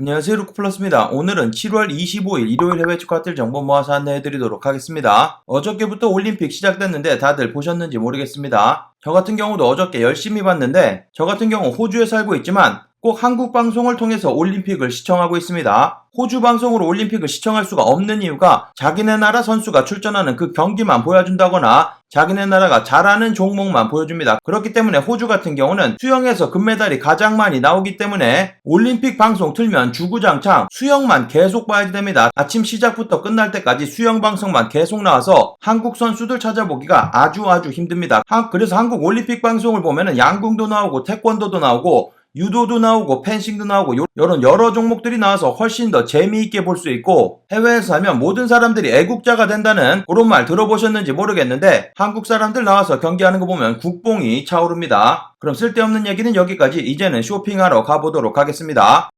안녕하세요 루크플러스입니다. 오늘은 7월 25일 일요일 해외 축구들 정보 모아서 안내해드리도록 하겠습니다. 어저께부터 올림픽 시작됐는데 다들 보셨는지 모르겠습니다. 저 같은 경우도 어저께 열심히 봤는데 저 같은 경우 호주에 살고 있지만 꼭 한국 방송을 통해서 올림픽을 시청하고 있습니다. 호주 방송으로 올림픽을 시청할 수가 없는 이유가 자기네 나라 선수가 출전하는 그 경기만 보여준다거나 자기네 나라가 잘하는 종목만 보여줍니다. 그렇기 때문에 호주 같은 경우는 수영에서 금메달이 가장 많이 나오기 때문에 올림픽 방송 틀면 주구장창 수영만 계속 봐야 됩니다. 아침 시작부터 끝날 때까지 수영 방송만 계속 나와서 한국 선수들 찾아보기가 아주 아주 힘듭니다. 하- 그래서 한국 올림픽 방송을 보면은 양궁도 나오고 태권도도 나오고 유도도 나오고 펜싱도 나오고 요, 런 여러 종목들이 나와서 훨씬 더 재미있게 볼 수 있고 해외에서 살면 모든 사람들이 애국자가 된다는 그런 말 들어보셨는지 모르겠는데 한국 사람들 나와서 경기하는 거 보면 국뽕이 차오릅니다. 그럼 쓸데없는 얘기는 여기까지 이제는 쇼핑하러 가보도록 하겠습니다.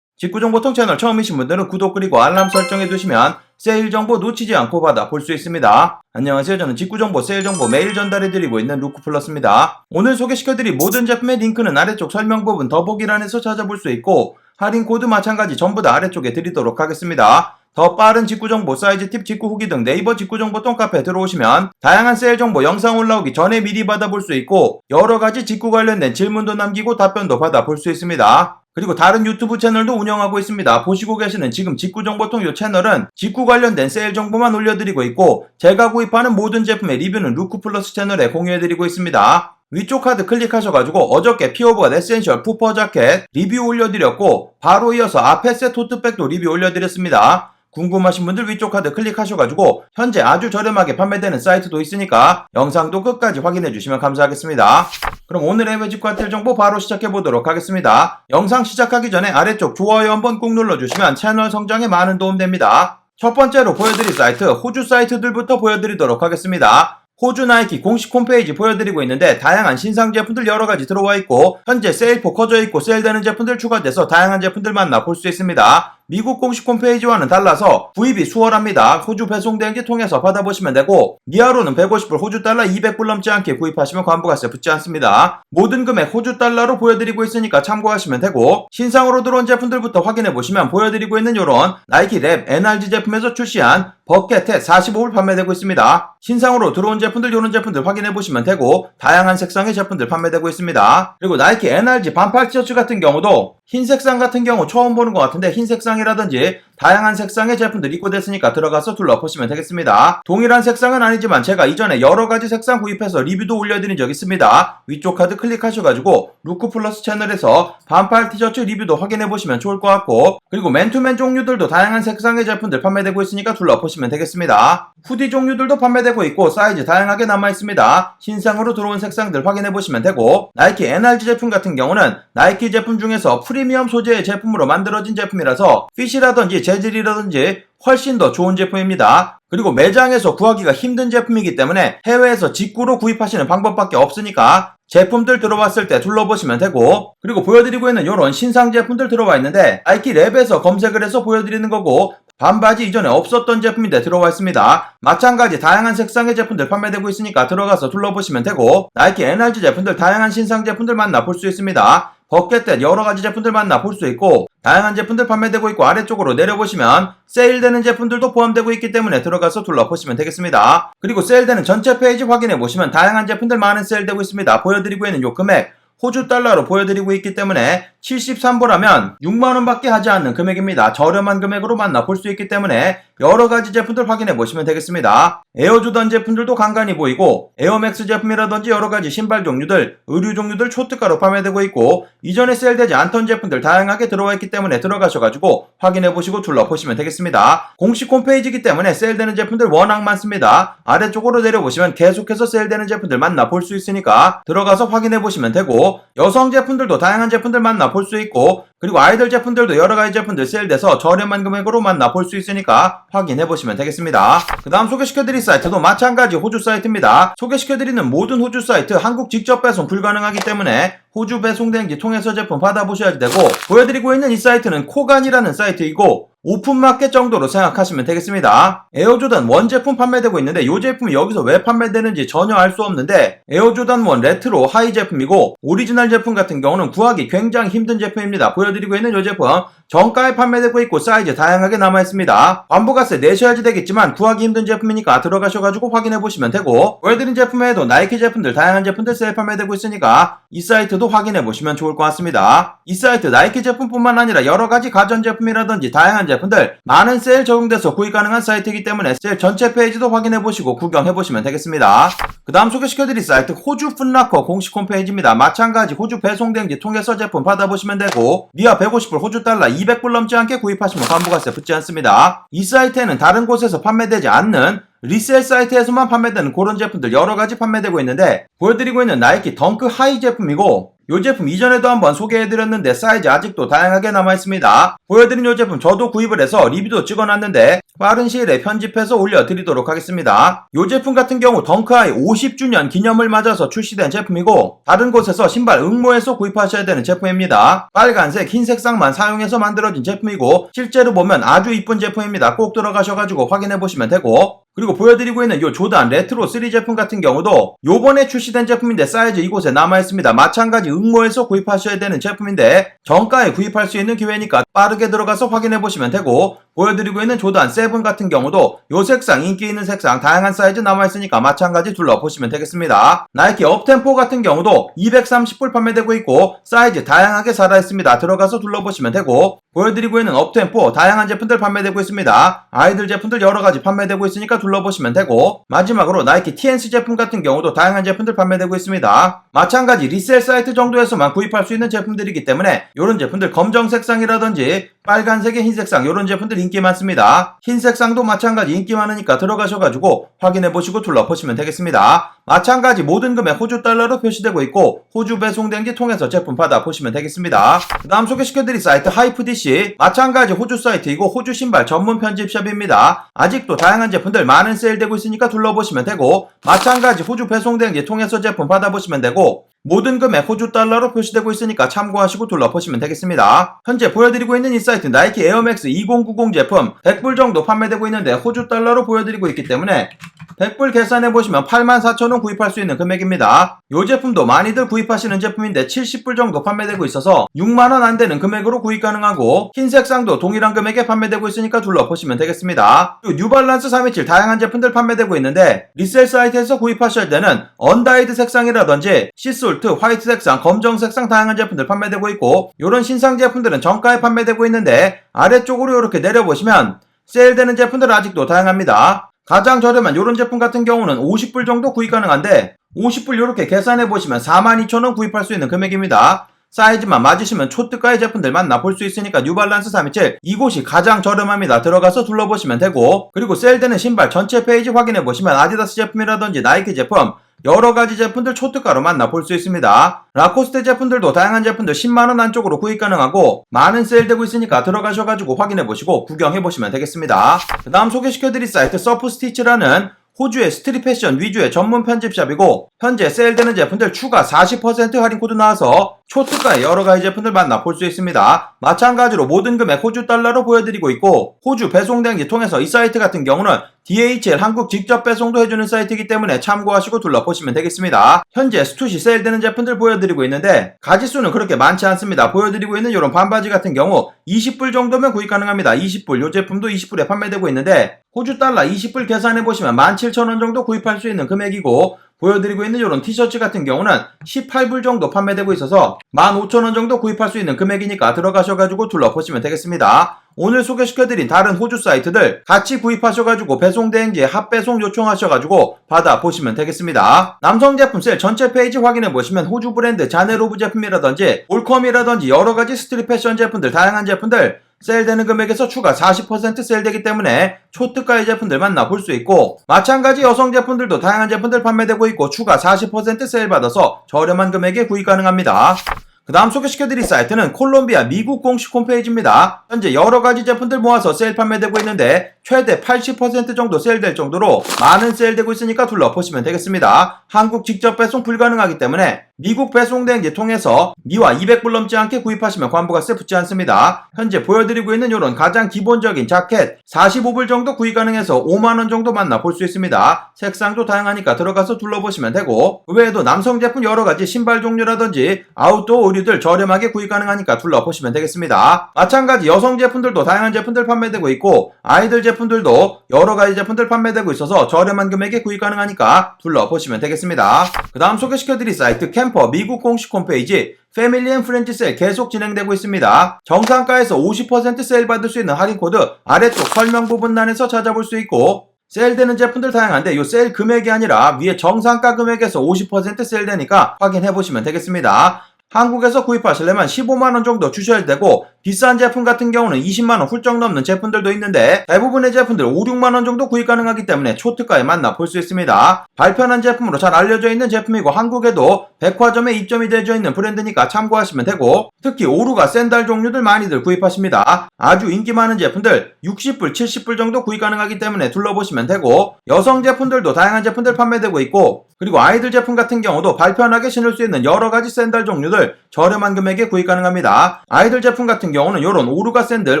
직구정보통 채널 처음이신 분들은 구독 그리고 알람 설정해 두시면 세일 정보 놓치지 않고 받아 볼 수 있습니다. 안녕하세요. 저는 직구정보 세일 정보 매일 전달해 드리고 있는 루크플러스입니다. 오늘 소개시켜 드릴 모든 제품의 링크는 아래쪽 설명 부분 더보기란에서 찾아볼 수 있고 할인 코드 마찬가지 전부 다 아래쪽에 드리도록 하겠습니다. 더 빠른 직구 정보, 사이즈 팁, 직구 후기 등 네이버 직구 정보 똥카페 들어오시면 다양한 세일 정보 영상 올라오기 전에 미리 받아볼 수 있고 여러 가지 직구 관련된 질문도 남기고 답변도 받아볼 수 있습니다. 그리고 다른 유튜브 채널도 운영하고 있습니다. 보시고 계시는 지금 직구정보통 요 채널은 직구 관련된 세일 정보만 올려드리고 있고 제가 구입하는 모든 제품의 리뷰는 루크플러스 채널에 공유해드리고 있습니다. 위쪽 카드 클릭하셔가지고 어저께 피오브가 에센셜 푸퍼 자켓 리뷰 올려드렸고 바로 이어서 아페세 토트백도 리뷰 올려드렸습니다. 궁금하신 분들 위쪽 카드 클릭하셔가지고 현재 아주 저렴하게 판매되는 사이트도 있으니까 영상도 끝까지 확인해 주시면 감사하겠습니다. 그럼 오늘의 외직과틀 정보 바로 시작해 보도록 하겠습니다. 영상 시작하기 전에 아래쪽 좋아요 한번 꾹 눌러주시면 채널 성장에 많은 도움 됩니다. 첫 번째로 보여드릴 사이트 호주 사이트들부터 보여드리도록 하겠습니다. 호주 나이키 공식 홈페이지 보여드리고 있는데 다양한 신상 제품들 여러가지 들어와 있고 현재 세일포 커져 있고 세일되는 제품들 추가돼서 다양한 제품들 만나 볼 수 있습니다. 미국 공식 홈페이지와는 달라서 구입이 수월합니다. 호주 배송대행지 통해서 받아보시면 되고 미아로는 150불 호주 달러 200불 넘지 않게 구입하시면 관부가세 붙지 않습니다. 모든 금액 호주 달러로 보여드리고 있으니까 참고하시면 되고 신상으로 들어온 제품들부터 확인해 보시면 보여드리고 있는 요런 나이키 랩 NRG 제품에서 출시한 버켓에 45불 판매되고 있습니다. 신상으로 들어온 제품들 요런 제품들 확인해 보시면 되고 다양한 색상의 제품들 판매되고 있습니다. 그리고 나이키 NRG 반팔 티셔츠 같은 경우도 흰 색상 같은 경우 처음 보는 것 같은데 흰 색상 이라든지 다양한 색상의 제품들 입고됐으니까 들어가서 둘러보시면 되겠습니다. 동일한 색상은 아니지만 제가 이전에 여러 가지 색상 구입해서 리뷰도 올려드린 적 있습니다. 위쪽 카드 클릭하셔가지고 루크 플러스 채널에서 반팔 티셔츠 리뷰도 확인해 보시면 좋을 것 같고 그리고 맨투맨 종류들도 다양한 색상의 제품들 판매되고 있으니까 둘러보시면 되겠습니다. 후디 종류들도 판매되고 있고 사이즈 다양하게 남아 있습니다. 신상으로 들어온 색상들 확인해 보시면 되고 나이키 NRG 제품 같은 경우는 나이키 제품 중에서 프리미엄 소재의 제품으로 만들어진 제품이라서 핏이라든지 재질이라든지 훨씬 더 좋은 제품입니다. 그리고 매장에서 구하기가 힘든 제품이기 때문에 해외에서 직구로 구입하시는 방법밖에 없으니까 제품들 들어왔을 때 둘러보시면 되고 그리고 보여드리고 있는 이런 신상 제품들 들어와 있는데 나이키 랩에서 검색을 해서 보여드리는 거고 반바지 이전에 없었던 제품인데 들어와 있습니다. 마찬가지 다양한 색상의 제품들 판매되고 있으니까 들어가서 둘러보시면 되고 나이키 NRG 제품들 다양한 신상 제품들 만나 볼 수 있습니다. 버켓대 여러 가지 제품들 만나 볼 수 있고 다양한 제품들 판매되고 있고 아래쪽으로 내려보시면 세일되는 제품들도 포함되고 있기 때문에 들어가서 둘러보시면 되겠습니다. 그리고 세일되는 전체 페이지 확인해 보시면 다양한 제품들 많은 세일되고 있습니다. 보여드리고 있는 요 금액 호주 달러로 보여드리고 있기 때문에 73불하면 6만원밖에 하지 않는 금액입니다. 저렴한 금액으로 만나 볼 수 있기 때문에 여러 가지 제품들 확인해 보시면 되겠습니다. 에어조던 제품들도 간간히 보이고 에어맥스 제품이라든지 여러 가지 신발 종류들, 의류 종류들 초특가로 판매되고 있고 이전에 세일되지 않던 제품들 다양하게 들어와 있기 때문에 들어가셔가지고 확인해 보시고 둘러보시면 되겠습니다. 공식 홈페이지이기 때문에 세일되는 제품들 워낙 많습니다. 아래쪽으로 내려보시면 계속해서 세일되는 제품들 만나 볼 수 있으니까 들어가서 확인해 보시면 되고 여성 제품들도 다양한 제품들 만 나 볼 수 있고 그리고 아이들 제품들도 여러 가지 제품들 세일돼서 저렴한 금액으로 만 나 볼 수 있으니까 확인해 보시면 되겠습니다. 그 다음 소개시켜드릴 사이트도 마찬가지 호주 사이트입니다. 소개시켜드리는 모든 호주 사이트 한국 직접 배송 불가능하기 때문에 호주 배송 대행지 통해서 제품 받아보셔야 되고 보여드리고 있는 이 사이트는 코간이라는 사이트이고 오픈마켓 정도로 생각하시면 되겠습니다. 에어조단 1 제품 판매되고 있는데 이 제품이 여기서 왜 판매되는지 전혀 알 수 없는데 에어조단 1 레트로 하이 제품이고 오리지널 제품 같은 경우는 구하기 굉장히 힘든 제품입니다. 보여드리고 있는 이 제품 정가에 판매되고 있고 사이즈 다양하게 남아있습니다. 환부가세 내셔야지 되겠지만 구하기 힘든 제품이니까 들어가셔가지고 확인해보시면 되고 보여드린 제품 외에도 나이키 제품들 다양한 제품들 세일 판매되고 있으니까 이 사이트도 확인해보시면 좋을 것 같습니다. 이 사이트 나이키 제품뿐만 아니라 여러가지 가전제품이라든지 다양한 제품들 많은 세일 적용돼서 구입 가능한 사이트이기 때문에 세일 전체 페이지도 확인해보시고 구경해보시면 되겠습니다. 그 다음 소개시켜드릴 사이트 호주 풋라커 공식 홈페이지입니다. 마찬가지 호주 배송대행지 통해서 제품 받아보시면 되고 미아 150불 호주 달러 200불 넘지 않게 구입하시면 환부가세 붙지 않습니다. 이 사이트에는 다른 곳에서 판매되지 않는 리셀 사이트에서만 판매되는 그런 제품들 여러 가지 판매되고 있는데 보여드리고 있는 나이키 덩크 하이 제품이고 이 제품 이전에도 한번 소개해드렸는데 사이즈 아직도 다양하게 남아있습니다. 보여드린 이 제품 저도 구입을 해서 리뷰도 찍어놨는데 빠른 시일에 편집해서 올려드리도록 하겠습니다. 이 제품 같은 경우 덩크하이 50주년 기념을 맞아서 출시된 제품이고 다른 곳에서 신발 응모해서 구입하셔야 되는 제품입니다. 빨간색, 흰색상만 사용해서 만들어진 제품이고 실제로 보면 아주 이쁜 제품입니다. 꼭 들어가셔가지고 확인해보시면 되고 그리고 보여드리고 있는 이 조단 레트로 3 제품 같은 경우도 요번에 출시된 제품인데 사이즈 이곳에 남아있습니다. 마찬가지 응모해서 구입하셔야 되는 제품인데 정가에 구입할 수 있는 기회니까 빠르게 들어가서 확인해보시면 되고 보여드리고 있는 조단 7 같은 경우도 요 색상 인기 있는 색상 다양한 사이즈 남아있으니까 마찬가지 둘러보시면 되겠습니다. 나이키 업템포 같은 경우도 230불 판매되고 있고 사이즈 다양하게 살아있습니다. 들어가서 둘러보시면 되고 보여드리고 있는 업템포 다양한 제품들 판매되고 있습니다. 아이들 제품들 여러가지 판매되고 있으니까 둘러보시면 되고 마지막으로 나이키 TNC 제품 같은 경우도 다양한 제품들 판매되고 있습니다. 마찬가지 리셀 사이트 정도에서만 구입할 수 있는 제품들이기 때문에 이런 제품들 검정 색상이라든지 빨간색의 흰색상 이런 제품들 인기 많습니다. 흰색상도 마찬가지 인기 많으니까 들어가셔가지고 확인해보시고 둘러보시면 되겠습니다. 마찬가지 모든 금액 호주 달러로 표시되고 있고 호주 배송된지 통해서 제품 받아 보시면 되겠습니다. 그 다음 소개시켜드릴 사이트 하이프DC 마찬가지 호주 사이트이고 호주 신발 전문 편집샵입니다. 아직도 다양한 제품들 많은 세일되고 있으니까 둘러보시면 되고 마찬가지 호주 배송된지 통해서 제품 받아보시면 되고 모든 금액 호주 달러로 표시되고 있으니까 참고하시고 둘러보시면 되겠습니다. 현재 보여드리고 있는 이 사이트 나이키 에어맥스 2090 제품 100불 정도 판매되고 있는데 호주 달러로 보여드리고 있기 때문에 100불 계산해 보시면 84,000원 구입할 수 있는 금액입니다. 이 제품도 많이들 구입하시는 제품인데 70불 정도 판매되고 있어서 6만원 안 되는 금액으로 구입 가능하고 흰색상도 동일한 금액에 판매되고 있으니까 둘러보시면 되겠습니다. 뉴발란스 327 다양한 제품들 판매되고 있는데 리셀 사이트에서 구입하셔야 되는 언다이드 색상이라든지 시솔 트, 화이트 색상, 검정 색상 다양한 제품들 판매되고 있고 이런 신상 제품들은 정가에 판매되고 있는데 아래쪽으로 이렇게 내려보시면 세일되는 제품들 아직도 다양합니다. 가장 저렴한 이런 제품 같은 경우는 50불 정도 구입 가능한데 50불 이렇게 계산해 보시면 42,000원 구입할 수 있는 금액입니다. 사이즈만 맞으시면 초특가의 제품들 만나볼 수 있으니까 뉴발란스 327 이곳이 가장 저렴합니다. 들어가서 둘러보시면 되고 그리고 세일되는 신발 전체 페이지 확인해 보시면 아디다스 제품이라든지 나이키 제품 여러 가지 제품들 초특가로 만나볼 수 있습니다. 라코스테 제품들도 다양한 제품들 10만원 안쪽으로 구입 가능하고 많은 세일되고 있으니까 들어가셔가지고 확인해보시고 구경해보시면 되겠습니다. 그 다음 소개시켜드릴 사이트 서프스티치라는 호주의 스트릿 패션 위주의 전문 편집샵이고 현재 세일되는 제품들 추가 40% 할인 코드 나와서 초특가의 여러 가지 제품들 만나볼 수 있습니다. 마찬가지로 모든 금액 호주 달러로 보여드리고 있고 호주 배송대행지 통해서 이 사이트 같은 경우는 DHL 한국 직접 배송도 해주는 사이트이기 때문에 참고하시고 둘러보시면 되겠습니다. 현재 스투시 세일되는 제품들 보여드리고 있는데 가지수는 그렇게 많지 않습니다. 보여드리고 있는 이런 반바지 같은 경우 20불 정도면 구입 가능합니다. 20불 이 제품도 20불에 판매되고 있는데 호주 달러 20불 계산해 보시면 17,000원 정도 구입할 수 있는 금액이고 보여드리고 있는 이런 티셔츠 같은 경우는 18불 정도 판매되고 있어서 15,000원 정도 구입할 수 있는 금액이니까 들어가셔가지고 둘러보시면 되겠습니다. 오늘 소개시켜드린 다른 호주 사이트들 같이 구입하셔가지고 배송대행지에 합배송 요청하셔가지고 받아보시면 되겠습니다. 남성 제품 셀 전체 페이지 확인해보시면 호주 브랜드 자네로브 제품이라든지 올컴이라든지 여러가지 스트릿 패션 제품들 다양한 제품들 세일되는 금액에서 추가 40% 세일되기 때문에 초특가의 제품들 만나볼 수 있고 마찬가지 여성 제품들도 다양한 제품들 판매되고 있고 추가 40% 세일 받아서 저렴한 금액에 구입 가능합니다. 그 다음 소개시켜드릴 사이트는 콜롬비아 미국 공식 홈페이지입니다. 현재 여러가지 제품들 모아서 세일 판매되고 있는데 최대 80% 정도 세일될 정도로 많은 세일되고 있으니까 둘러보시면 되겠습니다. 한국 직접 배송 불가능하기 때문에 미국 배송 대행지 통해서 미화 200불 넘지 않게 구입하시면 관부가세 붙지 않습니다. 현재 보여드리고 있는 이런 가장 기본적인 자켓 45불 정도 구입 가능해서 5만원 정도 만나볼 수 있습니다. 색상도 다양하니까 들어가서 둘러보시면 되고 그 외에도 남성 제품 여러가지 신발 종류라든지 아웃도어 의류들 저렴하게 구입 가능하니까 둘러보시면 되겠습니다. 마찬가지 여성 제품들도 다양한 제품들 판매되고 있고 아이들 제품 들도 여러 가지 제품들 판매되고 있어서 저렴한 금액에 구입 가능하니까 둘러보시면 되겠습니다. 그 다음 소개시켜드릴 사이트 캠퍼 미국 공식 홈페이지 패밀리 앤 프렌치 세일 계속 진행되고 있습니다. 정상가에서 50% 세일 받을 수 있는 할인 코드 아래쪽 설명 부분란에서 찾아볼 수 있고 세일되는 제품들 다양한데 이 세일 금액이 아니라 위에 정상가 금액에서 50% 세일되니까 확인해 보시면 되겠습니다. 한국에서 구입하시려면 15만원 정도 주셔야 되고 비싼 제품 같은 경우는 20만원 훌쩍 넘는 제품들도 있는데 대부분의 제품들 5, 6만원 정도 구입 가능하기 때문에 초특가에 만나 볼 수 있습니다. 발편한 제품으로 잘 알려져 있는 제품이고 한국에도 백화점에 입점이 되어 있는 브랜드니까 참고하시면 되고 특히 오루가 샌달 종류들 많이들 구입하십니다. 아주 인기 많은 제품들 60불, 70불 정도 구입 가능하기 때문에 둘러보시면 되고 여성 제품들도 다양한 제품들 판매되고 있고 그리고 아이들 제품 같은 경우도 발편하게 신을 수 있는 여러 가지 샌들 종류들 저렴한 금액에 구입 가능합니다. 아이들 제품 같은 경우는 이런 오르가 샌들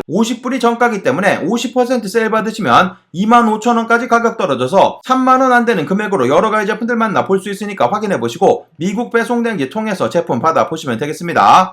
50불이 정가기 때문에 50% 세일 받으시면 25,000원까지 가격 떨어져서 3만원 안 되는 금액으로 여러 가지 제품들 만나 볼 수 있으니까 확인해 보시고 미국 배송된지 통해서 제품 받아 보시면 되겠습니다.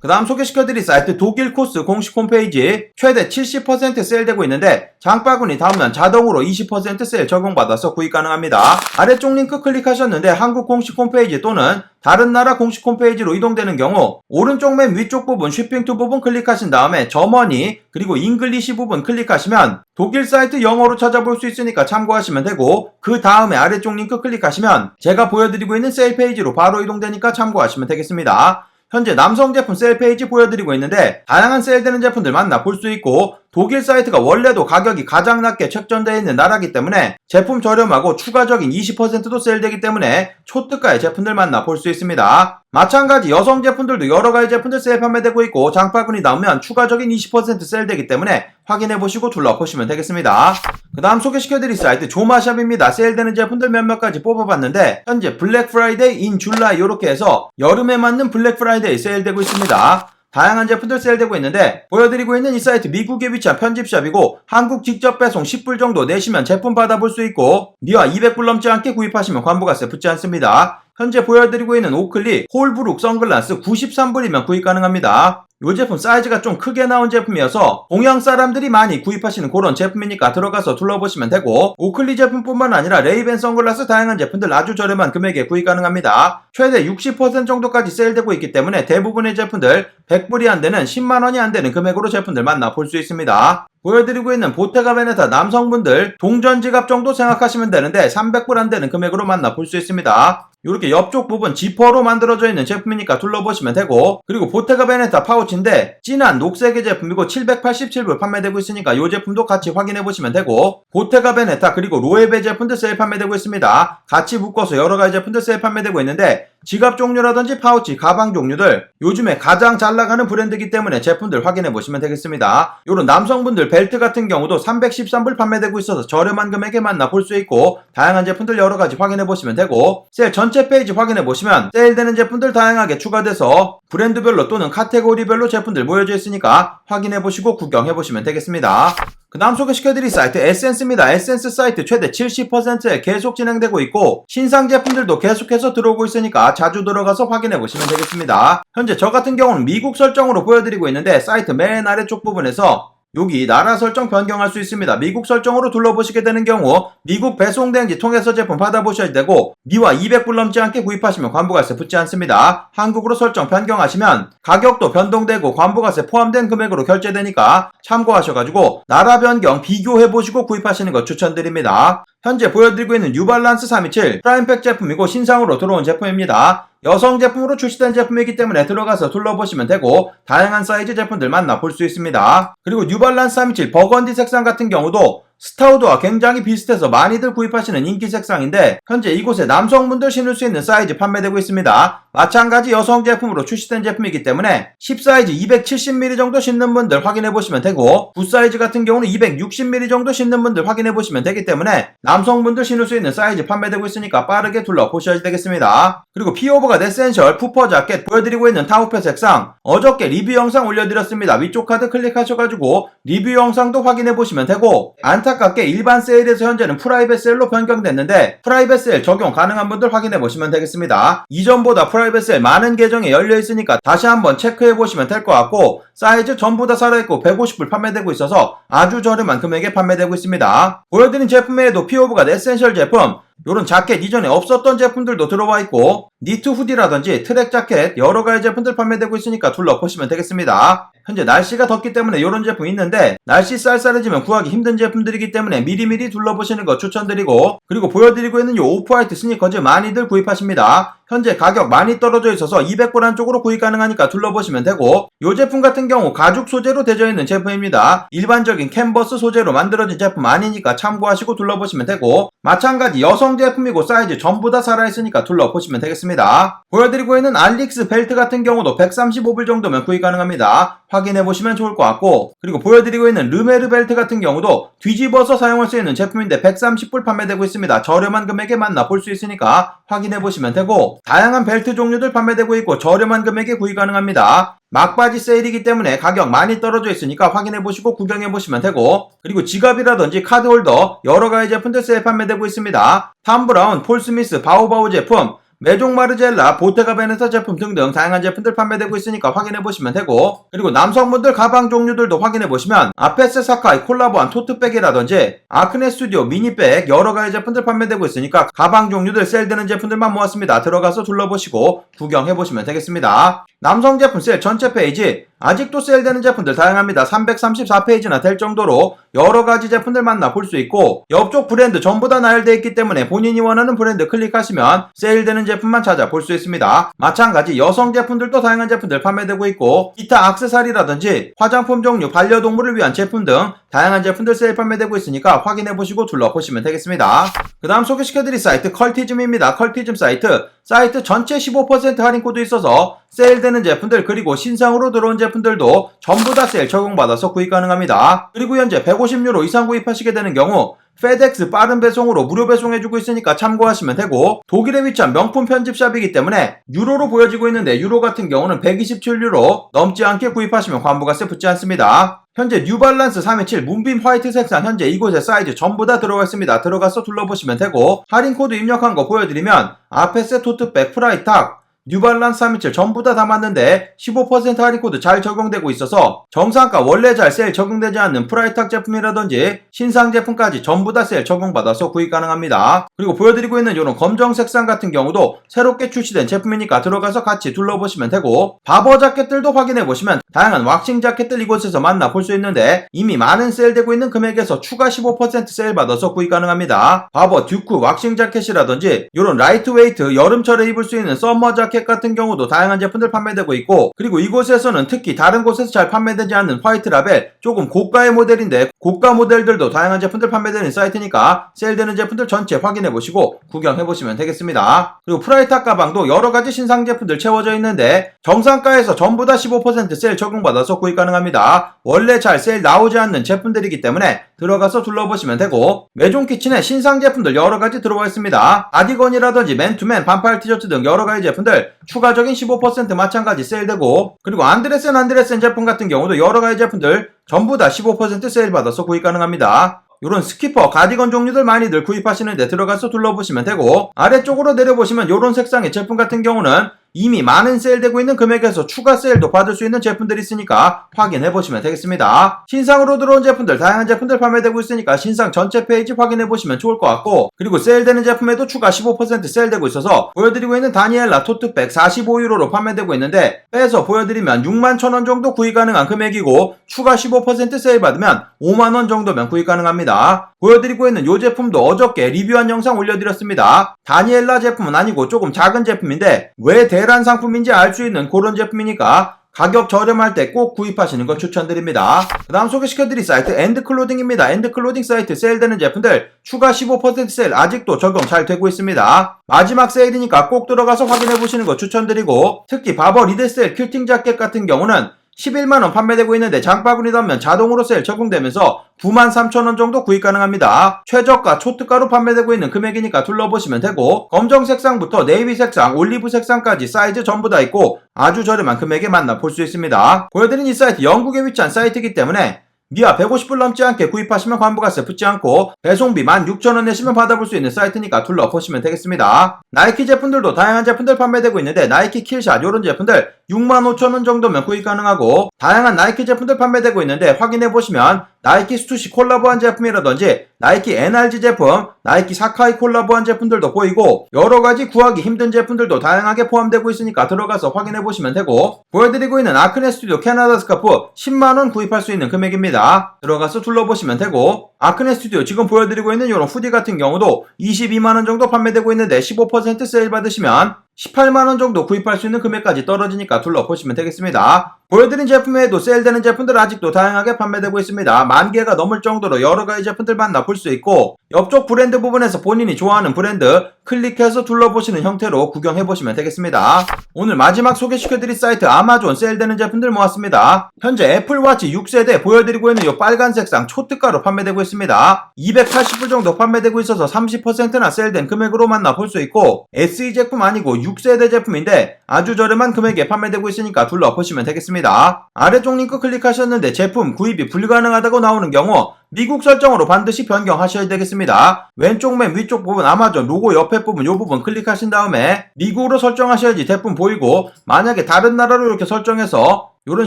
그 다음 소개시켜드릴 사이트 독일 코스 공식 홈페이지 최대 70% 세일되고 있는데 장바구니 다음날 자동으로 20% 세일 적용받아서 구입 가능합니다. 아래쪽 링크 클릭하셨는데 한국 공식 홈페이지 또는 다른 나라 공식 홈페이지로 이동되는 경우 오른쪽 맨 위쪽 부분 쉬핑 투 부분 클릭 하신 다음에 점원이 그리고 잉글리시 부분 클릭하시면 독일 사이트 영어로 찾아볼 수 있으니까 참고하시면 되고 그 다음에 아래쪽 링크 클릭하시면 제가 보여드리고 있는 세일 페이지로 바로 이동되니까 참고하시면 되겠습니다. 현재 남성 제품 세일 페이지 보여드리고 있는데 다양한 세일되는 제품들 만나 볼 수 있고 독일 사이트가 원래도 가격이 가장 낮게 책정되어 있는 나라기 때문에 제품 저렴하고 추가적인 20%도 세일되기 때문에 초특가의 제품들 만나 볼 수 있습니다. 마찬가지 여성 제품들도 여러 가지 제품들 세일 판매되고 있고 장바구니 나오면 추가적인 20% 세일되기 때문에 확인해 보시고 둘러보시면 되겠습니다. 그 다음 소개시켜드릴 사이트 조마샵입니다. 세일되는 제품들 몇몇 가지 뽑아봤는데 현재 블랙 프라이데이 인 줄라이 이렇게 해서 여름에 맞는 블랙 프라이데이 세일되고 있습니다. 다양한 제품들 세일되고 있는데 보여드리고 있는 이 사이트 미국에 위치한 편집샵이고 한국 직접 배송 10불 정도 내시면 제품 받아볼 수 있고 미화 200불 넘지 않게 구입하시면 관부가세 붙지 않습니다. 현재 보여드리고 있는 오클리 홀브룩 선글라스 93불이면 구입 가능합니다. 이 제품 사이즈가 좀 크게 나온 제품이어서 동양 사람들이 많이 구입하시는 그런 제품이니까 들어가서 둘러보시면 되고 오클리 제품뿐만 아니라 레이벤 선글라스 다양한 제품들 아주 저렴한 금액에 구입 가능합니다. 최대 60% 정도까지 세일되고 있기 때문에 대부분의 제품들 100불이 안 되는 10만원이 안 되는 금액으로 제품들 만나 볼 수 있습니다. 보여드리고 있는 보테가 베네타 남성분들 동전 지갑 정도 생각하시면 되는데 300불 안 되는 금액으로 만나 볼 수 있습니다. 이렇게 옆쪽 부분 지퍼로 만들어져 있는 제품이니까 둘러보시면 되고 그리고 보테가 베네타 파우치인데 진한 녹색의 제품이고 787불 판매되고 있으니까 이 제품도 같이 확인해 보시면 되고 보테가 베네타 그리고 로에베 제품들 세일 판매되고 있습니다. 같이 묶어서 여러 가지 제품들 세일 판매되고 있는데 지갑 종류라든지 파우치, 가방 종류들 요즘에 가장 잘 나가는 브랜드이기 때문에 제품들 확인해 보시면 되겠습니다. 요런 남성분들 벨트 같은 경우도 313불 판매되고 있어서 저렴한 금액에 만나 볼 수 있고 다양한 제품들 여러 가지 확인해 보시면 되고 세일 전체 페이지 확인해 보시면 세일되는 제품들 다양하게 추가돼서 브랜드별로 또는 카테고리별로 제품들 모여져 있으니까 확인해 보시고 구경해 보시면 되겠습니다. 그 다음 소개시켜드릴 사이트 에센스입니다. 에센스 사이트 최대 70%에 계속 진행되고 있고 신상 제품들도 계속해서 들어오고 있으니까 자주 들어가서 확인해 보시면 되겠습니다. 현재 저 같은 경우는 미국 설정으로 보여드리고 있는데 사이트 맨 아래쪽 부분에서 여기 나라 설정 변경할 수 있습니다. 미국 설정으로 둘러보시게 되는 경우 미국 배송대행지 통해서 제품 받아보셔야 되고 미화 200불 넘지 않게 구입하시면 관부가세 붙지 않습니다. 한국으로 설정 변경하시면 가격도 변동되고 관부가세 포함된 금액으로 결제되니까 참고하셔가지고 나라 변경 비교해보시고 구입하시는 것 추천드립니다. 현재 보여드리고 있는 뉴발란스 327 프라임팩 제품이고 신상으로 들어온 제품입니다. 여성 제품으로 출시된 제품이기 때문에 들어가서 둘러보시면 되고 다양한 사이즈 제품들 만나 볼 수 있습니다. 그리고 뉴발란스 327 버건디 색상 같은 경우도 스타우드와 굉장히 비슷해서 많이들 구입하시는 인기 색상인데 현재 이곳에 남성분들 신을 수 있는 사이즈 판매되고 있습니다. 마찬가지 여성 제품으로 출시된 제품이기 때문에 10사이즈 270mm 정도 신는 분들 확인해 보시면 되고 9사이즈 같은 경우는 260mm 정도 신는 분들 확인해 보시면 되기 때문에 남성분들 신을 수 있는 사이즈 판매되고 있으니까 빠르게 둘러보셔야 되겠습니다. 그리고 피오버가 네센셜 푸퍼 자켓 보여드리고 있는 타우페 색상 어저께 리뷰 영상 올려드렸습니다. 위쪽 카드 클릭하셔가지고 리뷰 영상도 확인해 보시면 되고 안타 깝게 일반 세일에서 현재는 프라이빗 세일로 변경됐는데 프라이빗 세일 적용 가능한 분들 확인해 보시면 되겠습니다. 이전보다 프라이빗 세일 많은 계정에 열려 있으니까 다시 한번 체크해 보시면 될 것 같고 사이즈 전부 다 살아있고 150불 판매되고 있어서 아주 저렴한 금액에 판매되고 있습니다. 보여드린 제품 외에도 피오브가 에센셜 제품 요런 자켓 이전에 없었던 제품들도 들어와 있고 니트 후디라든지 트랙 자켓 여러 가지 제품들 판매되고 있으니까 둘러보시면 되겠습니다. 현재 날씨가 덥기 때문에 이런 제품 있는데 날씨 쌀쌀해지면 구하기 힘든 제품들이기 때문에 미리미리 둘러보시는 거 추천드리고 그리고 보여드리고 있는 이 오프화이트 스니커즈 많이들 구입하십니다. 현재 가격 많이 떨어져 있어서 200불 안쪽으로 구입 가능하니까 둘러보시면 되고 이 제품 같은 경우 가죽 소재로 되어 있는 제품입니다. 일반적인 캔버스 소재로 만들어진 제품 아니니까 참고하시고 둘러보시면 되고 마찬가지 여성 제품이고 사이즈 전부 다 살아있으니까 둘러보시면 되겠습니다. 보여드리고 있는 알릭스 벨트 같은 경우도 135불 정도면 구입 가능합니다. 확인해 보시면 좋을 것 같고 그리고 보여드리고 있는 르메르 벨트 같은 경우도 뒤집어서 사용할 수 있는 제품인데 130불 판매되고 있습니다. 저렴한 금액에 만나 볼 수 있으니까 확인해 보시면 되고 다양한 벨트 종류들 판매되고 있고 저렴한 금액에 구입 가능합니다. 막바지 세일이기 때문에 가격 많이 떨어져 있으니까 확인해 보시고 구경해 보시면 되고 그리고 지갑이라든지 카드 홀더 여러 가지 제품들 세일 판매되고 있습니다. 탐브라운, 폴스미스, 바오바오 제품 메종 마르젤라, 보테가 베네사 제품 등등 다양한 제품들 판매되고 있으니까 확인해 보시면 되고 그리고 남성분들 가방 종류들도 확인해 보시면 아페스 사카이 콜라보한 토트백이라든지 아크네 스튜디오 미니백 여러 가지 제품들 판매되고 있으니까 가방 종류들 세일되는 제품들만 모았습니다. 들어가서 둘러보시고 구경해 보시면 되겠습니다. 남성 제품 세일 전체 페이지 아직도 세일되는 제품들 다양합니다. 334페이지나 될 정도로 여러 가지 제품들 만나 볼 수 있고 옆쪽 브랜드 전부 다 나열되어 있기 때문에 본인이 원하는 브랜드 클릭하시면 세일되는 제품만 찾아볼 수 있습니다. 마찬가지 여성 제품들도 다양한 제품들 판매되고 있고 기타 악세사리라든지 화장품 종류, 반려동물을 위한 제품 등 다양한 제품들 세일 판매되고 있으니까 확인해 보시고 둘러보시면 되겠습니다. 그 다음 소개시켜드릴 사이트 컬티즘입니다. 컬티즘 사이트 사이트 전체 15% 할인 코드 있어서 세일되는 제품들 그리고 신상으로 들어온 제품들도 전부 다 세일 적용받아서 구입 가능합니다. 그리고 현재 150유로 이상 구입하시게 되는 경우 페덱스 빠른 배송으로 무료 배송해주고 있으니까 참고하시면 되고 독일에 위치한 명품 편집샵이기 때문에 유로로 보여지고 있는데 유로 같은 경우는 127유로 넘지 않게 구입하시면 관부가세 붙지 않습니다. 현재 뉴발란스 327 문빔 화이트 색상 현재 이곳에 사이즈 전부 다 들어가 있습니다. 들어가서 둘러보시면 되고 할인 코드 입력한 거 보여드리면 아페세 토트백 프라이탁 뉴발란스 327 전부 다 담았는데 15% 할인 코드 잘 적용되고 있어서 정상가 원래 잘 세일 적용되지 않는 프라이탁 제품이라든지 신상 제품까지 전부 다 세일 적용받아서 구입 가능합니다. 그리고 보여드리고 있는 이런 검정 색상 같은 경우도 새롭게 출시된 제품이니까 들어가서 같이 둘러보시면 되고 바버 자켓들도 확인해 보시면 다양한 왁싱 자켓들 이곳에서 만나볼 수 있는데 이미 많은 세일되고 있는 금액에서 추가 15% 세일 받아서 구입 가능합니다. 바버 듀크 왁싱 자켓이라든지 이런 라이트웨이트 여름철에 입을 수 있는 썸머 자켓 자켓 같은 경우도 다양한 제품들 판매되고 있고 그리고 이곳에서는 특히 다른 곳에서 잘 판매되지 않는 화이트 라벨 조금 고가의 모델인데 고가 모델들도 다양한 제품들 판매되는 사이트니까 세일되는 제품들 전체 확인해 보시고 구경해 보시면 되겠습니다. 그리고 프라이타 가방도 여러 가지 신상 제품들 채워져 있는데 정상가에서 전부 다 15% 세일 적용받아서 구입 가능합니다. 원래 잘 세일 나오지 않는 제품들이기 때문에 들어가서 둘러보시면 되고 메종 키친에 신상 제품들 여러 가지 들어와 있습니다. 아디건이라든지 맨투맨, 반팔 티셔츠 등 여러 가지 제품들 추가적인 15% 마찬가지 세일되고 그리고 안드레센 안드레센 제품 같은 경우도 여러 가지 제품들 전부 다 15% 세일 받아서 구입 가능합니다. 이런 스키퍼, 가디건 종류들 많이들 구입하시는데 들어가서 둘러보시면 되고 아래쪽으로 내려보시면 이런 색상의 제품 같은 경우는 이미 많은 세일되고 있는 금액에서 추가 세일도 받을 수 있는 제품들이 있으니까 확인해 보시면 되겠습니다. 신상으로 들어온 제품들 다양한 제품들 판매되고 있으니까 신상 전체 페이지 확인해 보시면 좋을 것 같고 그리고 세일되는 제품에도 추가 15% 세일되고 있어서 보여드리고 있는 다니엘라 토트백 45유로로 판매되고 있는데 빼서 보여드리면 6만 1천원 정도 구입 가능한 금액이고 추가 15% 세일 받으면 5만원 정도면 구입 가능합니다. 보여드리고 있는 이 제품도 어저께 리뷰한 영상 올려드렸습니다. 다니엘라 제품은 아니고 조금 작은 제품인데 왜 대... 대란 상품인지 알 수 있는 그런 제품이니까 가격 저렴할 때 꼭 구입하시는 걸 추천드립니다. 그 다음 소개시켜드릴 사이트 엔드클로딩입니다. 엔드클로딩 사이트 세일되는 제품들 추가 15% 세일 아직도 적용 잘 되고 있습니다. 마지막 세일이니까 꼭 들어가서 확인해보시는 거 추천드리고 특히 바버 리드 세일 큐팅 자켓 같은 경우는 11만원 판매되고 있는데 장바구니다면 자동으로 세일 적용되면서 93,000원 정도 구입 가능합니다. 최저가 초특가로 판매되고 있는 금액이니까 둘러보시면 되고 검정 색상부터 네이비 색상, 올리브 색상까지 사이즈 전부 다 있고 아주 저렴한 금액에 만나볼 수 있습니다. 보여드린 이 사이트 영국에 위치한 사이트이기 때문에 미아 150불 넘지 않게 구입하시면 관부가세 붙지 않고 배송비 16,000원 내시면 받아볼 수 있는 사이트니까 둘러보시면 되겠습니다. 나이키 제품들도 다양한 제품들 판매되고 있는데 나이키 킬샷 이런 제품들 65,000원 정도면 구입 가능하고 다양한 나이키 제품들 판매되고 있는데 확인해보시면 나이키 스투시 콜라보한 제품이라든지 나이키 NRG 제품, 나이키 사카이 콜라보한 제품들도 보이고 여러가지 구하기 힘든 제품들도 다양하게 포함되고 있으니까 들어가서 확인해보시면 되고 보여드리고 있는 아크네 스튜디오 캐나다 스카프 10만원 구입할 수 있는 금액입니다. 들어가서 둘러보시면 되고 아크네 스튜디오 지금 보여드리고 있는 이런 후디 같은 경우도 22만원 정도 판매되고 있는데 15% 세일 받으시면 18만원 정도 구입할 수 있는 금액까지 떨어지니까 둘러보시면 되겠습니다. 보여드린 제품 외에도 세일되는 제품들 아직도 다양하게 판매되고 있습니다. 만 개가 넘을 정도로 여러 가지 제품들 만나볼 수 있고 옆쪽 브랜드 부분에서 본인이 좋아하는 브랜드 클릭해서 둘러보시는 형태로 구경해보시면 되겠습니다. 오늘 마지막 소개시켜드릴 사이트 아마존 세일되는 제품들 모았습니다. 현재 애플워치 6세대 보여드리고 있는 이 빨간 색상 초특가로 판매되고 있습니다. 280불 정도 판매되고 있어서 30%나 세일된 금액으로 만나볼 수 있고 SE 제품 아니고 6세대 제품인데 아주 저렴한 금액에 판매되고 있으니까 둘러보시면 되겠습니다. 아래쪽 링크 클릭하셨는데 제품 구입이 불가능하다고 나오는 경우 미국 설정으로 반드시 변경하셔야 되겠습니다. 왼쪽 맨 위쪽 부분 아마존 로고 옆에 부분 이 부분 클릭하신 다음에 미국으로 설정하셔야지 제품 보이고 만약에 다른 나라로 이렇게 설정해서 이런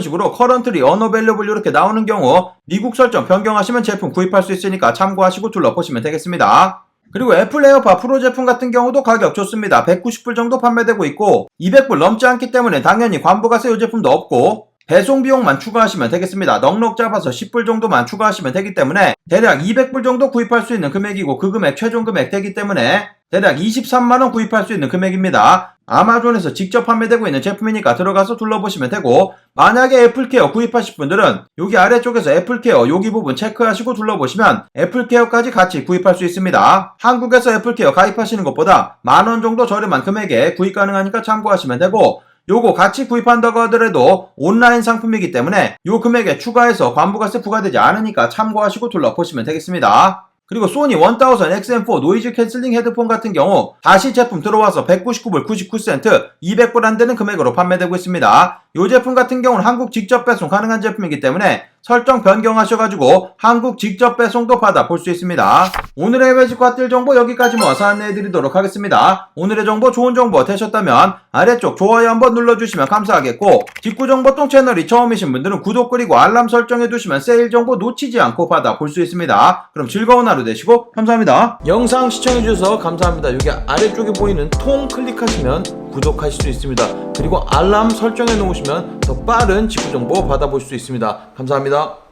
식으로 커런트리 언어벨러블 이렇게 나오는 경우 미국 설정 변경하시면 제품 구입할 수 있으니까 참고하시고 둘러보시면 되겠습니다. 그리고 애플 에어팟 프로 제품 같은 경우도 가격 좋습니다. 190불 정도 판매되고 있고 200불 넘지 않기 때문에 당연히 관부가세 이 제품도 없고 배송 비용만 추가하시면 되겠습니다. 넉넉 잡아서 10불 정도만 추가하시면 되기 때문에 대략 200불 정도 구입할 수 있는 금액이고 그 금액 최종 금액 되기 때문에 대략 23만원 구입할 수 있는 금액입니다. 아마존에서 직접 판매되고 있는 제품이니까 들어가서 둘러보시면 되고 만약에 애플케어 구입하실 분들은 여기 아래쪽에서 애플케어 여기 부분 체크하시고 둘러보시면 애플케어까지 같이 구입할 수 있습니다. 한국에서 애플케어 가입하시는 것보다 만 원 정도 저렴한 금액에 구입 가능하니까 참고하시면 되고 요거 같이 구입한다고 하더라도 온라인 상품이기 때문에 요 금액에 추가해서 관부가세 부과되지 않으니까 참고하시고 둘러보시면 되겠습니다. 그리고 소니 1000 XM4 노이즈 캔슬링 헤드폰 같은 경우 다시 제품 들어와서 199불 99센트 200불 안 되는 금액으로 판매되고 있습니다. 이 제품 같은 경우는 한국 직접 배송 가능한 제품이기 때문에 설정 변경하셔가지고 한국 직접 배송도 받아 볼 수 있습니다. 오늘의 외식과 뜰 정보 여기까지 모아서 안내해드리도록 하겠습니다. 오늘의 정보 좋은 정보 되셨다면 아래쪽 좋아요 한번 눌러주시면 감사하겠고 직구정보통 채널이 처음이신 분들은 구독 그리고 알람 설정해두시면 세일 정보 놓치지 않고 받아 볼 수 있습니다. 그럼 즐거운 하루 되시고 감사합니다. 영상 시청해주셔서 감사합니다. 여기 아래쪽에 보이는 통 클릭하시면 구독하실 수 있습니다. 그리고 알람 설정해 놓으시면 더 빠른 직구 정보 받아볼 수 있습니다. 감사합니다.